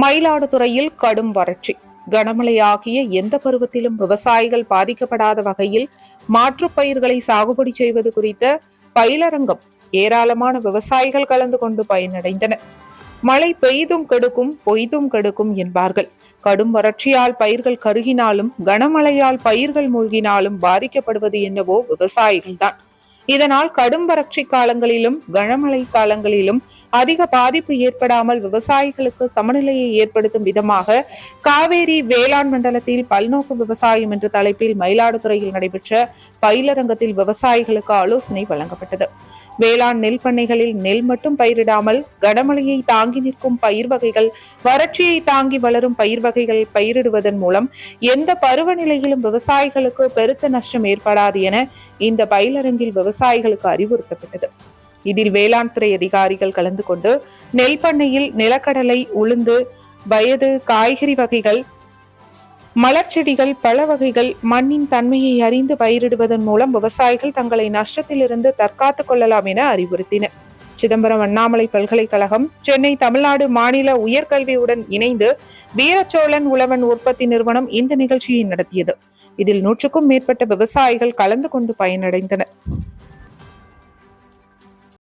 மயிலாடுதுறையில் கடும் வறட்சி. கனமழையாகிய எந்த பருவத்திலும் விவசாயிகள் பாதிக்கப்படாத வகையில் மாற்றுப் பயிர்களை சாகுபடி செய்வது குறித்த பயிலரங்கம் ஏராளமான விவசாயிகள் கலந்து கொண்டு பயனடைந்தனர். மழை பெய்தும் கெடுக்கும் பொய்தும் கெடுக்கும் என்பார்கள். கடும் வறட்சியால் பயிர்கள் கருகினாலும் கனமழையால் பயிர்கள் மூழ்கினாலும் பாதிக்கப்படுவது என்னவோ விவசாயிகள்தான். இதனால் கடும் வறட்சி காலங்களிலும் கனமழை காலங்களிலும் அதிக பாதிப்பு ஏற்படாமல் விவசாயிகளுக்கு சமநிலையை ஏற்படுத்தும் விதமாக காவேரி வேளாண் மண்டலத்தில் பல்நோக்கு விவசாயம் என்ற தலைப்பில் மயிலாடுதுறையில் நடைபெற்ற பயிலரங்கத்தில் விவசாயிகளுக்கு ஆலோசனை வழங்கப்பட்டது. வேளாண் நெல் பண்ணைகளில் நெல் மட்டும் பயிரிடாமல் கனமழையை தாங்கி நிற்கும் பயிர் வகைகள் வறட்சியை தாங்கி வளரும் பயிர் வகைகள் பயிரிடுவதன் மூலம் எந்த பருவநிலையிலும் விவசாயிகளுக்கு பெருத்த நஷ்டம் ஏற்படாது என இந்த பயிலரங்கில் விவசாயிகளுக்கு அறிவுறுத்தப்பட்டது. இதில் வேளாண் துறை அதிகாரிகள் கலந்து கொண்டு நெல் பண்ணையில் நிலக்கடலை உளுந்து வயது காய்கறி வகைகள் மலர்ச்செடிகள் பழ வகைகள் மண்ணின் தன்மையை அறிந்து பயிரிடுவதன் மூலம் விவசாயிகள் தங்களை நஷ்டத்திலிருந்து தற்காத்துக் கொள்ளலாம் என அறிவுறுத்தினர். சிதம்பரம் அண்ணாமலை பல்கலைக்கழகம் சென்னை தமிழ்நாடு மாநில உயர்கல்வியுடன் இணைந்து வீரச்சோழன் உழவன் உற்பத்தி நிறுவனம் இந்த நிகழ்ச்சியை நடத்தியது. இதில் நூற்றுக்கும் மேற்பட்ட விவசாயிகள் கலந்து கொண்டு பயனடைந்தனர்.